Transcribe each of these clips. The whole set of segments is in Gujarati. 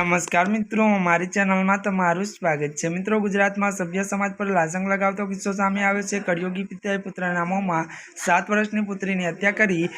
નમસ્કાર મિત્રો, મારી ચેનલમાં તમારું સ્વાગત છે. મિત્રો, ગુજરાતમાં સભ્ય સમાજ પર લાસંગ લગાવતો કિસ્સો સામે આવ્યો છે. કડિયોગી પિતાએ પુત્રના સાત વર્ષની પુત્રીની હત્યા કરી.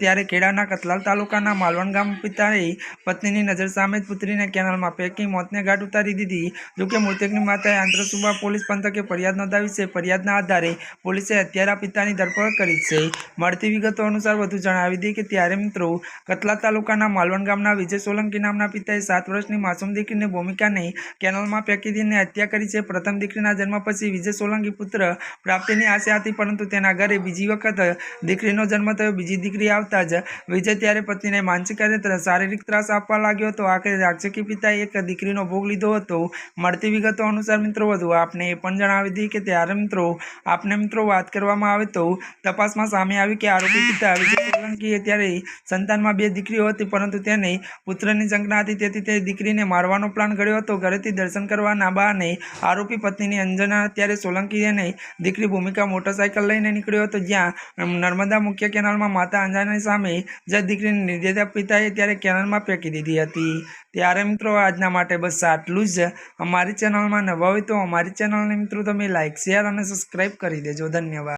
ત્યારે ખેડાના કતલાલ તાલુકાના માલવણ ગામ પિતાએ પત્નીની નજર સામે જ પુત્રીને કેનાલમાં ફેંકી મોતને ઘાટ ઉતારી દીધી. જોકે મૃતકની માતાએ આંતરસુબા પોલીસ પંથકે ફરિયાદ નોંધાવી છે. ફરિયાદના આધારે પોલીસે હત્યારા પિતાની ધરપકડ કરી છે. મળતી વિગતો અનુસાર વધુ જણાવી દઈએ કે ત્યારે મિત્રો કતલા તાલુકાના માલવણ ગામના વિજય સોલંકી નામના પિતાએ સાત વર્ષની માસૂમ દીકરીની ભૂમિકાને કેનલમાં ફેંકી દીને હત્યા કરી છે. પ્રથમ દીકરીના જન્મ પછી વિજય સોલંકી પુત્ર પ્રાપ્તિની આશા હતી, પરંતુ તેના ઘરે બીજી વખત દીકરીનો જન્મ થયો. બીજી દીકરી આવતા જ વિજય ત્યારે પત્નીને માનસિક શારીરિક ત્રાસ આપવા લાગ્યો હતો. આખરે રાક્ષકી પિતાએ એક દીકરીનો ભોગ લીધો હતો. મળતી વિગતો અનુસાર મિત્રો, વધુ આપને એ પણ જણાવી હતી કે ત્યારે મિત્રો, આપને મિત્રો વાત કરવામાં આવે તો તપાસમાં સામે આવી કે આરોપી પિતા વિજય સોલંકીએ ત્યારે સંતાનમાં બે દીકરીઓ હતી, પરંતુ તેને પુત્રની ઝંકના હતી. તેથી તે દીકરીને મારવાનો પ્લાન ઘડ્યો હતો. ઘરેથી દર્શન કરવાના બહાને આરોપી પત્નીની અંજના ત્યારે સોલંકી અને દીકરી ભૂમિકા મોટરસાયકલ લઈને નીકળ્યો હતો જ્યાં નર્મદા મુખ્ય કેનાલમાં માતા અંજાની સામે જ દીકરીની નિર્દેતા પિતાએ ત્યારે કેનાલમાં ફેંકી દીધી હતી. ત્યારે મિત્રો આજના માટે બસ આટલું જ. અમારી ચેનલમાં નવા હોય તો અમારી ચેનલને મિત્રો તમે લાઇક શેર અને સબસ્ક્રાઈબ કરી દેજો. ધન્યવાદ.